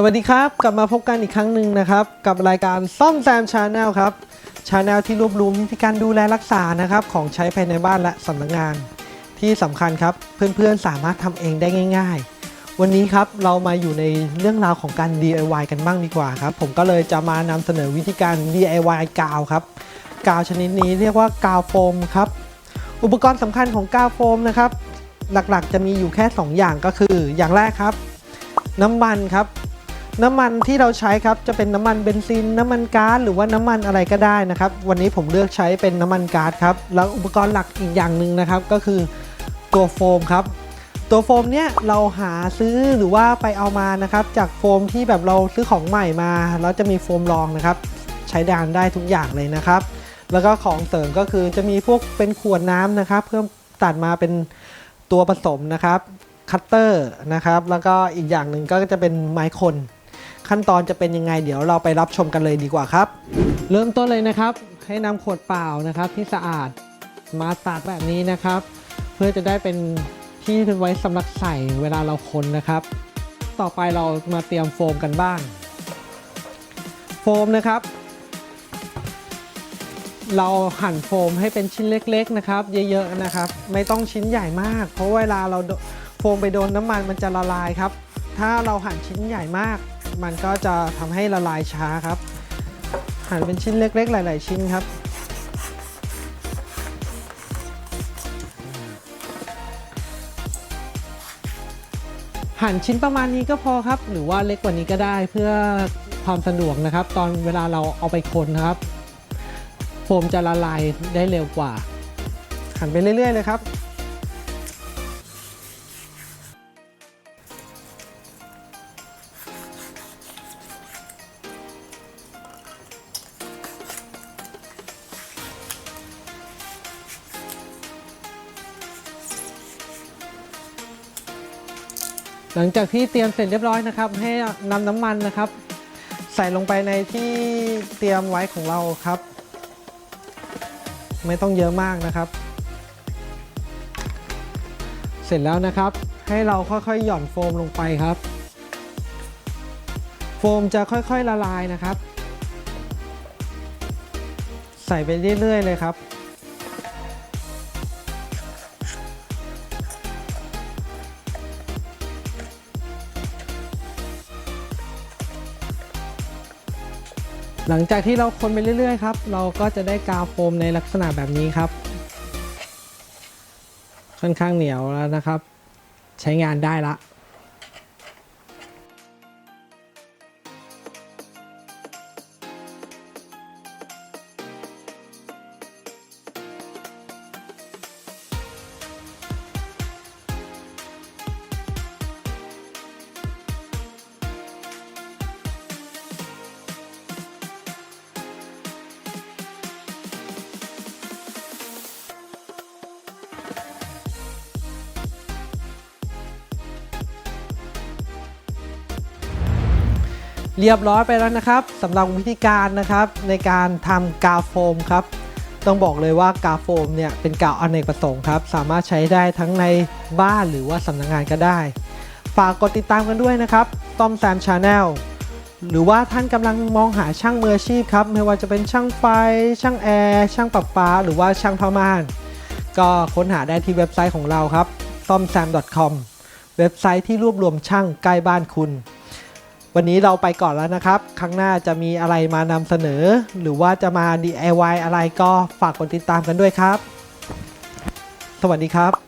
สวัสดีครับ กลับมาพบกันอีกครั้งหนึ่งนะครับ กับรายการซ่อมแซมชาแนลครับชาแนลที่รวบรวมวิธีการดูแลรักษานะครับของใช้ภายในบ้านและสำนักงาน ที่สำคัญครับเพื่อนๆสามารถทำเองได้ง่าย ๆ วันนี้ครับเรามาอยู่ในเรื่องราวของการ DIY กันบ้างดีกว่าครับ ผมก็เลยจะมานำเสนอวิธีการ DIY กาวครับ กาวชนิดนี้เรียกว่ากาวโฟมครับอุปกรณ์สำคัญของกาวโฟมนะครับ หลักๆ จะมีอยู่แค่ 2 อย่างก็คือ อย่างแรกครับ น้ำมันครับ น้ำมันที่เราใช้ครับจะเป็นน้ำมันเบนซิน น้ำมันก๊าซหรือว่าน้ำมันอะไรก็ได้นะครับ วันนี้ผมเลือกใช้เป็นน้ำมันก๊าซครับ แล้วอุปกรณ์หลักอีกอย่างหนึ่งนะครับ ก็คือตัวโฟมครับ ตัวโฟมเนี่ยเราหาซื้อหรือว่าไปเอามานะครับ จากโฟมที่แบบเราซื้อของใหม่มาแล้วจะมีโฟมรองนะครับ ใช้ดานได้ทุกอย่างเลยนะครับ แล้วก็ของเสริมก็คือจะมีพวกเป็นขวดน้ำนะครับ เพิ่มตัดมาเป็นตัวผสมนะครับคัตเตอร์นะครับ แล้วก็อีกอย่างหนึ่งก็จะเป็นไม้คน ขั้นตอนจะเป็นยังไง เดี๋ยวเราไปรับชมกันเลยดีกว่าครับ เริ่มต้นเลยนะครับ ให้นำขวดเปล่านะครับที่สะอาดมาตัดแบบนี้นะครับ เพื่อจะได้เป็นที่ไว้สำหรับใส่เวลาเราคนนะครับ ต่อไปเรามาเตรียมโฟมกันบ้าง โฟมนะครับ เราหั่นโฟมให้เป็นชิ้นเล็ก ๆนะครับ เยอะๆนะครับ ไม่ต้องชิ้นใหญ่มาก เพราะเวลาเราโดโฟมไปโดนน้ำมันมันจะละลายครับ ถ้าเราหั่นชิ้นใหญ่มาก มันก็จะทำให้ละลายช้าครับ หั่นเป็นชิ้นเล็กๆ หลาย ๆ ชิ้นครับ หั่นชิ้นประมาณนี้ก็พอครับ หรือว่าเล็กกว่านี้ก็ได้เพื่อความสะดวกนะครับ ตอนเวลาเราเอาไปคนครับ โฟมจะละลายได้เร็วกว่า หั่นไปเรื่อย ๆ เลยครับ หลังจากที่เตรียมเสร็จเรียบร้อยนะครับ ให้นำน้ำมันนะครับ ใส่ลงไปในที่เตรียมไว้ของเราครับ ไม่ต้องเยอะมากนะครับ เสร็จแล้วนะครับ ให้เราค่อยๆ หย่อนโฟมลงไปครับ โฟมจะค่อยๆละลายนะครับ ใส่ไปเรื่อยๆเลยครับ หลังจากที่เราคนไปเรื่อยๆครับ เราก็จะได้กาวโฟมในลักษณะแบบนี้ครับ ค่อนข้างเหนียวแล้วนะครับ ใช้งานได้ละ เรียบร้อยไปแล้วนะครับสำหรับวิธีการนะครับในการทำกาวโฟมครับ ต้องบอกเลยว่ากาวโฟมเนี่ยเป็นกาวอเนกประสงค์ครับ สามารถใช้ได้ทั้งในบ้านหรือว่าสำนักงานก็ได้ ฝากกดติดตามกันด้วยนะครับ ต้อมแซมชาแนลหรือว่าท่านกำลังมองหาช่างมืออาชีพครับ ไม่ว่าจะเป็นช่างไฟ ช่างแอร์ช่างปรับปา หรือว่าช่างผ้าม่าน ก็ค้นหาได้ที่เว็บไซต์ของเราครับ s o m s a m c o m เว็บไซต์ที่รวบรวมช่างใกล้บ้านคุณ วันนี้เราไปก่อนแล้วนะครับ ครั้งหน้าจะมีอะไรมานำเสนอ หรือว่าจะมา DIY อะไรก็ฝากกดติดตามกันด้วยครับ สวัสดีครับ